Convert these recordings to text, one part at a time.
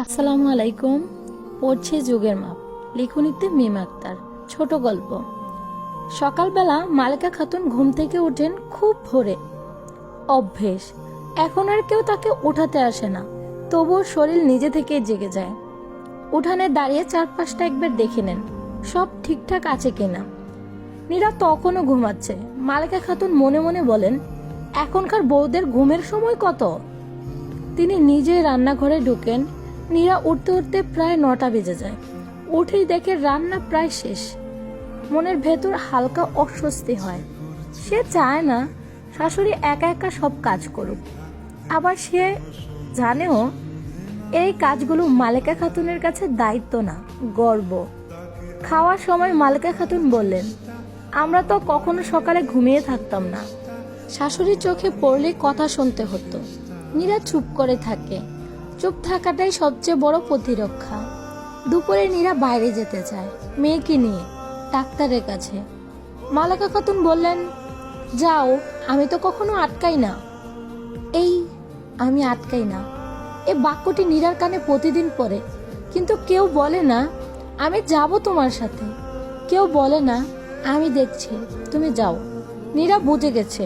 আসসালামু আলাইকুম। পড়ছে যুগের মাপ। লিখনিতে মিম আক্তার। ছোট গল্প। সকালবেলা মালিকা খাতুন ঘুম থেকে ওঠেন খুব ভোরে। অভ্যেস। এখন আর কেউ তাকে উঠাতে আসে না। তবুও শরীর নিজে থেকে জেগে যায়। উঠানে দাঁড়িয়ে চারপাশটা একবার দেখে নেন। সব ঠিকঠাক আছে কিনা। নীরা তখনও ঘুমাচ্ছে। মালিকা খাতুন মনে মনে বলেন, এখনকার বউদের ঘুমের সময় কত? তিনি নিজে রান্নাঘরে ঢুকেন। নীরা উঠতে উঠতে প্রায় নটা বেজে যায়। উঠেই দেখে রান্না প্রায় শেষ। মনের ভেতর হালকা অস্বস্তি হয়। সে চায় না শাশুড়ি একা একা সব কাজ করুক। আবার সে জানেও এই কাজগুলো মালিকা খাতুনের কাছে দায়িত্ব না, গর্ব। খাওয়ার সময় মালিকা খাতুন বললেন, আমরা তো কখনো সকালে ঘুমিয়ে থাকতাম না। শাশুড়ির চোখে পড়লে কথা শুনতে হতো। নীরা চুপ করে থাকে। চুপ থাকাটাই সবচেয়ে বড় প্রতিরক্ষা। দুপুরে নীরা বাইরে যেতে চায়, মেয়েকে নিয়ে, ডাক্তারের কাছে। মালাকা খাতুন বললেন, যাও, আমি তো কখনো আটকাই না। এই, আমি আটকাই না। এ বাক্যটি নীরার কানে প্রতিদিন পড়ে, কিন্তু কেউ বলে না, আমি যাব তোমার সাথে। কেউ বলে না, আমি দেখছি, তুমি যাও। নীরা বুঝে গেছে,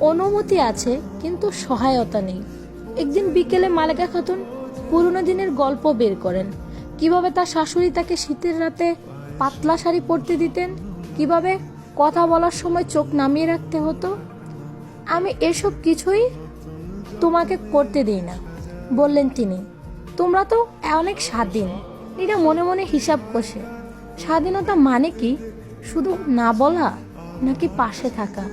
অনুমতি আছে, কিন্তু সহায়তা নেই। একদিন বিকেলে মালেকা খাতুন পুরনো দিনের গল্প বের করেন। কীভাবে তার শাশুড়ি তাকে শীতের রাতে পাতলা শাড়ি পরতে দিতেন? কীভাবে কথা বলার সময় চোখ নামিয়ে রাখতে হতো? আমি এসব কিছুই তোমাকে করতে দিই না, বললেন তিনি। তোমরা তো অনেক স্বাধীন। এটা মনে মনে হিসাব কষে। স্বাধীনতা মানে কি? শুধু না বলা নাকি পাশে থাকা?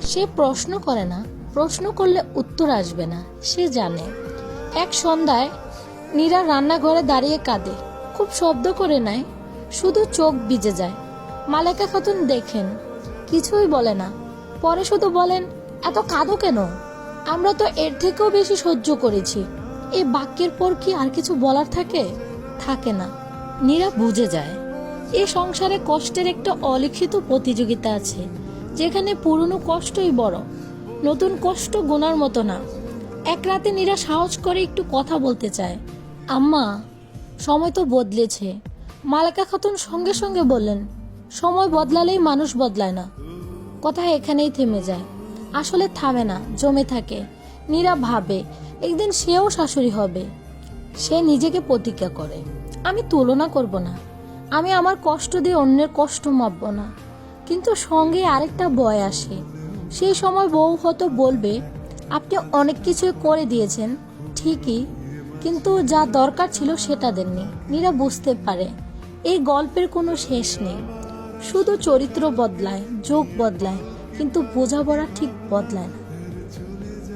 সে প্রশ্ন করে না। প্রশ্ন করলে উত্তর আসবে না, সে জানে। এক সন্ধ্যায় নীরা রান্নাঘরে দাঁড়িয়ে কাঁদে। খুব শব্দ করে নেয়, শুধু চোখ ভিজে যায়। মালেকা খাতুন দেখেন, কিছুই বলে না। পরে শুধু বলেন, এত কাঁদো কেন? আমরা তো এর থেকেও বেশি সহ্য করেছি। এই বাক্যের পর কি আর কিছু বলার থাকে? থাকে না। নীরা বুঝে যায়, এ সংসারে কষ্টের একটা অলিখিত প্রতিযোগিতা আছে, যেখানে পুরনো কষ্টই বড়। নতুন কষ্ট গোনার মতো না। এক রাতে নীরা সাহস করে একটু কথা বলতে চায়। আম্মা, সময় তো বদলেছে। মালাকা খাতুন সঙ্গে সঙ্গে বললেন, সময় বদলালেই মানুষ বদলায় না। কথা এখানেই থেমে যায়। আসলে থামে না, জমে থাকে। নীরা ভাবে, একদিন সেও শাশুড়ি হবে। সে নিজেকে প্রতিজ্ঞা করে। আমি তুলনা করব না। আমি আমার কষ্ট দিয়ে অন্যের কষ্ট মাপব না। কিন্তু সঙ্গে আরেকটা বয় আসে। সেই সময় বউ হয়তো বলবে, আপনি অনেক কিছু করে দিয়েছেন, ঠিকই, কিন্তু যা দরকার ছিল সেটা দেননি। নীরা বুঝতে পারে, এই গল্পের কোনো শেষ নেই। শুধু চরিত্র বদলায়, যোগ বদলায়, কিন্তু বোঝাপড়া ঠিক বদলায় না।